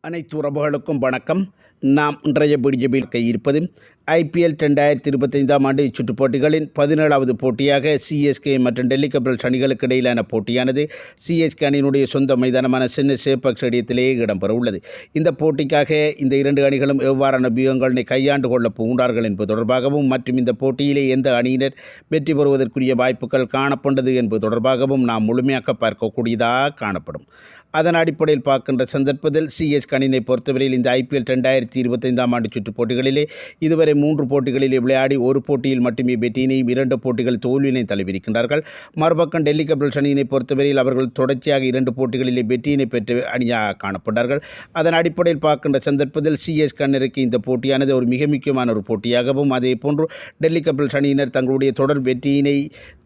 அனைத்து உறவுகளுக்கும் வணக்கம். நாம் இன்றைய பிடிஜபியில் இருப்பது ஐபிஎல் ரெண்டாயிரத்தி இருபத்தைந்தாம் ஆண்டு சுற்றுப் போட்டிகளின் பதினேழாவது போட்டியாக சிஎஸ்கே மற்றும் டெல்லி கேபிட்டல்ஸ் அணிகளுக்கு இடையிலான போட்டியானது சிஎஸ்கே அணியினுடைய சொந்த மைதானமான சென்னை சேப்பக் ஸ்டேடியத்திலேயே இடம்பெற உள்ளது இந்த போட்டிக்காக இந்த இரண்டு அணிகளும் எவ்வாறான வியூகங்களை கையாண்டு கொள்ளப் போகின்றார்கள் என்பது தொடர்பாகவும் மற்றும் இந்த போட்டியிலே எந்த அணியினர் வெற்றி பெறுவதற்குரிய வாய்ப்புகள் காணப்பட்டது என்பது தொடர்பாகவும் நாம் முழுமையாக பார்க்கக்கூடியதாக காணப்படும். அதன் அடிப்படையில் பார்க்கின்ற சந்தர்ப்பத்தில் சிஎஸ் அணியினை பொறுத்தவரையில் இந்த ஐபிஎல் ரெண்டாயிரத்தி இருபத்தைந்தாம் ஆண்டு சுற்றுப் போட்டிகளிலே இதுவரை மூன்று போட்டிகளில் விளையாடி ஒரு போட்டியில் மட்டுமே வெற்றியினையும் இரண்டு போட்டிகள் தோல்வியினை தழுவியிருக்கின்றார்கள். மறுபக்கம் டெல்லி கேபிட்டல்ஸ் அணியினை பொறுத்தவரையில் அவர்கள் தொடர்ச்சியாக இரண்டு போட்டிகளிலே வெற்றியினை பெற்று அணியாக காணப்பட்டார்கள். அதன் அடிப்படையில் பார்க்கின்ற சந்தர்ப்பத்தில் சிஎஸ் கண்ணருக்கு இந்த போட்டியானது ஒரு மிக முக்கியமான ஒரு போட்டியாகவும் அதே போன்று டெல்லி கேபிட்டல்ஸ் அணியினர் தங்களுடைய தொடர் வெற்றியினை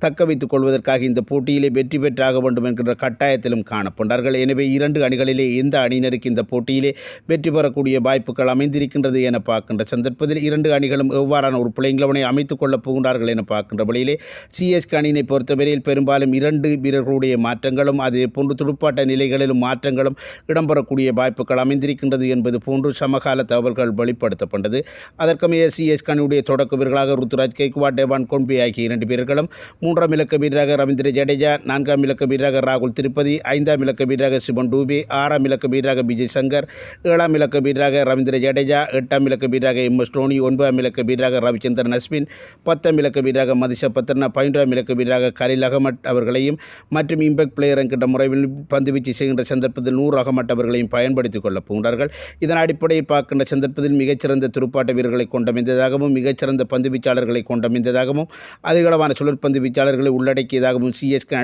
தக்க வைத்துக் கொள்வதற்காக இந்த போட்டியிலே வெற்றி பெற்றாக வேண்டும் என்கின்ற கட்டாயத்திலும் காணப்பட்டார்கள். எனவே இரண்டு அணிகளிலே எந்த அணியினருக்கு இந்த போட்டியிலே வெற்றி பெறக்கூடிய வாய்ப்புகள் அமைந்திருக்கின்றது என பார்க்கின்ற சந்தர்ப்பத்தில் இரண்டு அணிகளும் எவ்வாறான ஒரு பிள்ளைங்களவனை அமைத்துக் கொள்ளப் போகின்றார்கள் என பார்க்கின்ற வழியிலே சிஎஸ்கே அணியினை பொறுத்தவரையில் பெரும்பாலும் இரண்டு வீரர்களுடைய மாற்றங்களும் அதே போன்று துடுப்பாட்ட நிலைகளிலும் மாற்றங்களும் இடம்பெறக்கூடிய வாய்ப்புகள் அமைந்திருக்கின்றது என்பது போன்று சமகால தகவல்கள் வெளிப்படுத்தப்பட்டது. அதற்கமைய சிஎஸ் அணியுடைய தொடக்க வீரர்களாக ருத்துராஜ் கெய்க்வாட் டேவான் கொன்பி ஆகிய இரண்டு வீரர்களும் மூன்றாம் இலக்க வீரராக ரவீந்திர ஜடேஜா நான்காம் இலக்க வீரராக ராகுல் திருப்பதி ஐந்தாம் இலக்க வீரராக சிவன் டூபே ஆறாம் இலக்க வீரராக விஜய் சங்கர் ஏழாம் இலக்க வீரராக ரவீந்திர ஜடேஜா எட்டாம் இலக்க வீரராக எம் எஸ் டோனி ஒன்பதாம் இலக்க வீரராக ரவிச்சந்திரன் அஸ்வின் பத்தாம் இலக்க வீரராக மதிச பத்ரனா பதினொன்றாம் இலக்க வீரராக கலில் அகமட் அவர்களையும் மற்றும் இம்பேக்ட் பிளேயர் என்கின்ற முறையில் பந்துவீச்சு செய்கின்ற சந்தர்ப்பத்தில் நூறு அகமட் அவர்களையும் பயன்படுத்திக் கொள்ளப் போகிறார்கள் இதன் அடிப்படையில் பார்க்கின்ற சந்தர்ப்பத்தில் மிகச்சிறந்த துடுப்பாட்ட வீரர்களை கொண்டமைந்ததாகவும் மிகச்சிறந்த பந்துவீச்சாளர்களை கொண்டமைந்ததாகவும் அதிகளவான சுழற்பந்து வீச்சாளர்களை உள்ளடக்கியதாகவும் சிஎஸ்கே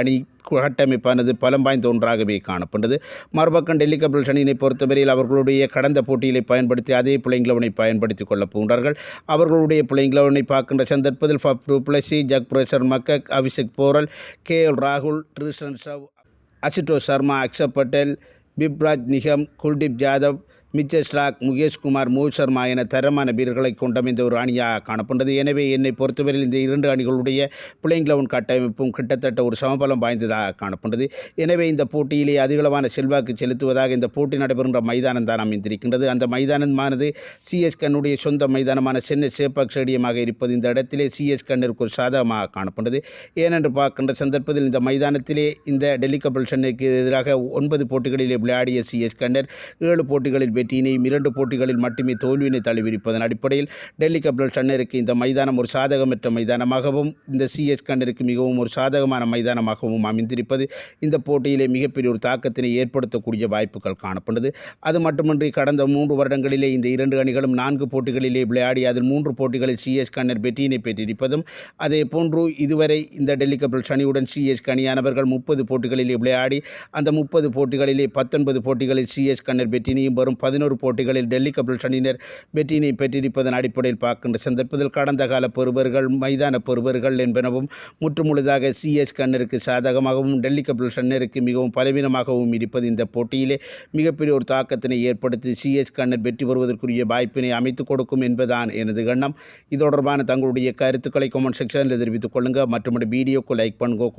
அணி கட்டமைப்பானது பலம் வாய்ந்த ஒன்றாகவே காணப்பட்டது. மறுபக்கம் டெல்லி கேபிட்டல்ஸ் அணியினை பொறுத்தவரையில் அவர்களுடைய கடந்த போட்டிகளை பயன்படுத்தி அதே பிள்ளைங்களவனை பயன்படுத்திக் கொள்ளப் பூண்டார்கள் அவர்களுடைய பிள்ளைங்களவனை பார்க்கின்ற சந்தர்ப்பத்தில் Faf Plessis Jake Fraser McGurk Abhishek Porel K L ராகுல் ட்ரிஷன் ஷவ் அசிட்டோ சர்மா அக்ஷப் பட்டேல் பிப்ராஜ் நிகம் குல்தீப் ஜாதவ் மிச்சர் ஸ்லாக் முகேஷ்குமார் மோஹித் சர்மா என தரமான வீரர்களை கொண்டமைந்த ஒரு அணியாக காணப்பட்டது. எனவே என்னை பொறுத்தவரையில் இந்த இரண்டு அணிகளுடைய பிளேயிங் லெவன் கட்டமைப்பும் கிட்டத்தட்ட ஒரு சமபலம் வாய்ந்ததாக காணப்பட்டது. எனவே இந்த போட்டியிலே அதிகளவான செல்வாக்கு செலுத்துவதாக இந்த போட்டி நடைபெறுகின்ற மைதானம் தான் அமைந்திருக்கின்றது. அந்த மைதானமானது சிஎஸ் கண்ணுடைய சொந்த மைதானமான சென்னை சேப்பாக் ஸ்டேடியமாக இருப்பது இந்த இடத்திலே சிஎஸ் கண்ணிற்கு ஒரு சாதகமாக காணப்பட்டது. ஏனென்று பார்க்கின்ற சந்தர்ப்பத்தில் இந்த மைதானத்திலே இந்த டெல்லி கபிள் சென்னைக்கு எதிராக ஒன்பது போட்டிகளிலே விளையாடிய சிஎஸ் கண்ணர் ஏழு போட்டிகளில் வெற்றியினையும் இரண்டு போட்டிகளில் மட்டுமே தோல்வியினை தழுவிருப்பதன் அடிப்படையில் டெல்லி கேபிட்டல்ஸ் அண்ணருக்கு இந்த மைதானம் ஒரு சாதகமற்ற மைதானமாகவும் இந்த சிஎஸ் கண்ணருக்கு மிகவும் ஒரு சாதகமான மைதானமாகவும் அமைந்திருப்பது இந்த போட்டியிலே மிகப்பெரிய ஒரு தாக்கத்தினை ஏற்படுத்தக்கூடிய வாய்ப்புகள் காணப்பட்டது அது மட்டுமின்றி கடந்த மூன்று வருடங்களிலே இந்த இரண்டு அணிகளும் நான்கு போட்டிகளிலே விளையாடி அதில் மூன்று போட்டிகளில் சிஎஸ் கண்ணர் வெற்றியினை பெற்றிருப்பதும் அதே போன்று இதுவரை இந்த டெல்லி கேபிட்டல்ஸ் அணியுடன் சிஎஸ் அணியானவர்கள் முப்பது போட்டிகளிலே விளையாடி அந்த முப்பது போட்டிகளிலே பத்தொன்பது போட்டிகளில் சிஎஸ் கண்ணர் வெற்றினையும் வரும் பதினோரு போட்டிகளில் டெல்லி கேபிட்டல்ஸ் அணியினர் வெற்றியினை பெற்றிருப்பதன் அடிப்படையில் பார்க்கின்ற சந்தர்ப்பத்தில் கடந்த கால பொறுவர்கள் மைதான பொறுவர்கள் என்பனவும் முற்றுமுழுதாக சிஎஸ் கண்ணருக்கு சாதகமாகவும் டெல்லி கேபிட்டல்ஸ் அண்ணருக்கு மிகவும் பலவீனமாகவும் இருப்பது இந்த போட்டியிலே மிகப்பெரிய ஒரு தாக்கத்தினை ஏற்படுத்தி சிஎஸ் கண்ணர் வெற்றி பெறுவதற்குரிய வாய்ப்பினை அமைத்துக் கொடுக்கும் என்பதுதான் எனது எண்ணம். இது தொடர்பான தங்களுடைய கருத்துக்களை கமெண்ட் செக்ஷனில் தெரிவித்துக் கொள்ளுங்கள் மற்றும் வீடியோக்கு லைக் பண்ணுங்க.